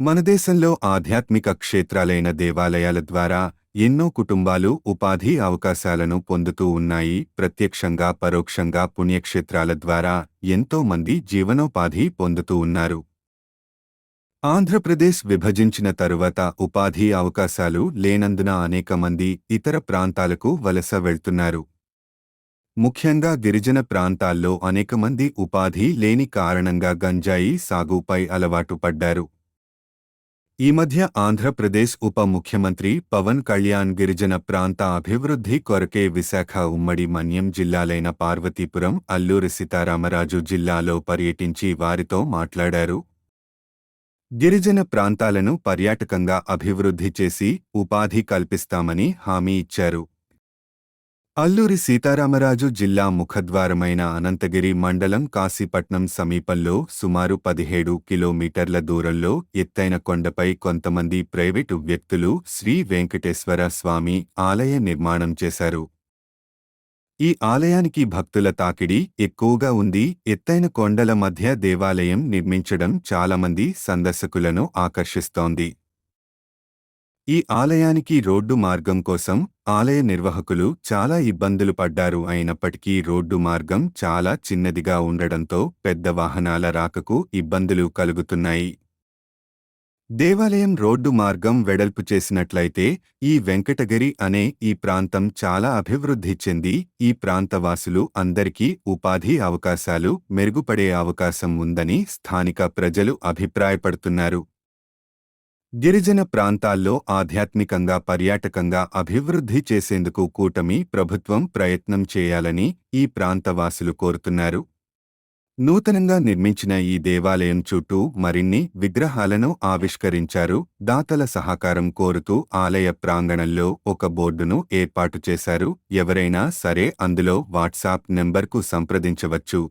మన దేశంలో ఆధ్యాత్మిక క్షేత్రాలైన దేవాలయాల ద్వారా ఎన్నో కుటుంబాలు ఉపాధి అవకాశాలను పొందుతూ ఉన్నాయి. ప్రత్యక్షంగా పరోక్షంగా పుణ్యక్షేత్రాల ద్వారా ఎంతో మంది జీవనోపాధి పొందుతూ ఉన్నారు. ఆంధ్రప్రదేశ్ విభజించిన తరువాత ఉపాధి అవకాశాలు లేనందున అనేక మంది ఇతర ప్రాంతాలకు వలస వెళ్తున్నారు. ముఖ్యంగా గిరిజన ప్రాంతాల్లో అనేక మంది ఉపాధి లేని కారణంగా గంజాయి సాగుపై అలవాటు పడ్డారు. ఈ మధ్య ఆంధ్రప్రదేశ్ ఉప ముఖ్యమంత్రి పవన్ కళ్యాణ్ గిరిజన ప్రాంత అభివృద్ధి కొరకే విశాఖ ఉమ్మడి మన్యం జిల్లాలైన పార్వతీపురం అల్లూరి సీతారామరాజు జిల్లాలో పర్యటించి వారితో మాట్లాడారు. గిరిజన ప్రాంతాలను పర్యాటకంగా అభివృద్ధి చేసి ఉపాధి కల్పిస్తామని హామీ ఇచ్చారు. అల్లూరి సీతారామరాజు జిల్లా ముఖద్వారమైన అనంతగిరి మండలం కాశీపట్నం సమీపంలో సుమారు పదిహేడు కిలోమీటర్ల దూరంలో ఎత్తైన కొండపై కొంతమంది ప్రైవేటు వ్యక్తులు శ్రీ వెంకటేశ్వర స్వామి ఆలయ నిర్మాణం చేశారు. ఈ ఆలయానికి భక్తుల తాకిడి ఎక్కువగా ఉంది. ఎత్తైన కొండల మధ్య దేవాలయం నిర్మించడం చాలామంది సందర్శకులను ఆకర్షిస్తోంది. ఈ ఆలయానికి రోడ్డు మార్గం కోసం ఆలయ నిర్వాహకులు చాలా ఇబ్బందులు పడ్డారు. అయినప్పటికీ రోడ్డు మార్గం చాలా చిన్నదిగా ఉండడంతో పెద్ద వాహనాల రాకకు ఇబ్బందులు కలుగుతున్నాయి. దేవాలయం రోడ్డు మార్గం వెడల్పు చేసినట్లయితే ఈ వెంకటగిరి అనే ఈ ప్రాంతం చాలా అభివృద్ధి చెంది ఈ ప్రాంతవాసులు అందరికీ ఉపాధి అవకాశాలు మెరుగుపడే అవకాశం ఉందని స్థానిక ప్రజలు అభిప్రాయపడుతున్నారు. గిరిజన ప్రాంతాల్లో ఆధ్యాత్మికంగా పర్యాటకంగా అభివృద్ధి చేసేందుకు కూటమి ప్రభుత్వం ప్రయత్నం చేయాలని ఈ ప్రాంతవాసులు కోరుతున్నారు. నూతనంగా నిర్మించిన ఈ దేవాలయం చుట్టూ మరిన్ని విగ్రహాలను ఆవిష్కరించారు. దాతల సహకారం కోరుతూ ఆలయ ప్రాంగణంలో ఒక బోర్డును ఏర్పాటు చేశారు. ఎవరైనా సరే అందులో వాట్సాప్ నెంబర్కు సంప్రదించవచ్చు.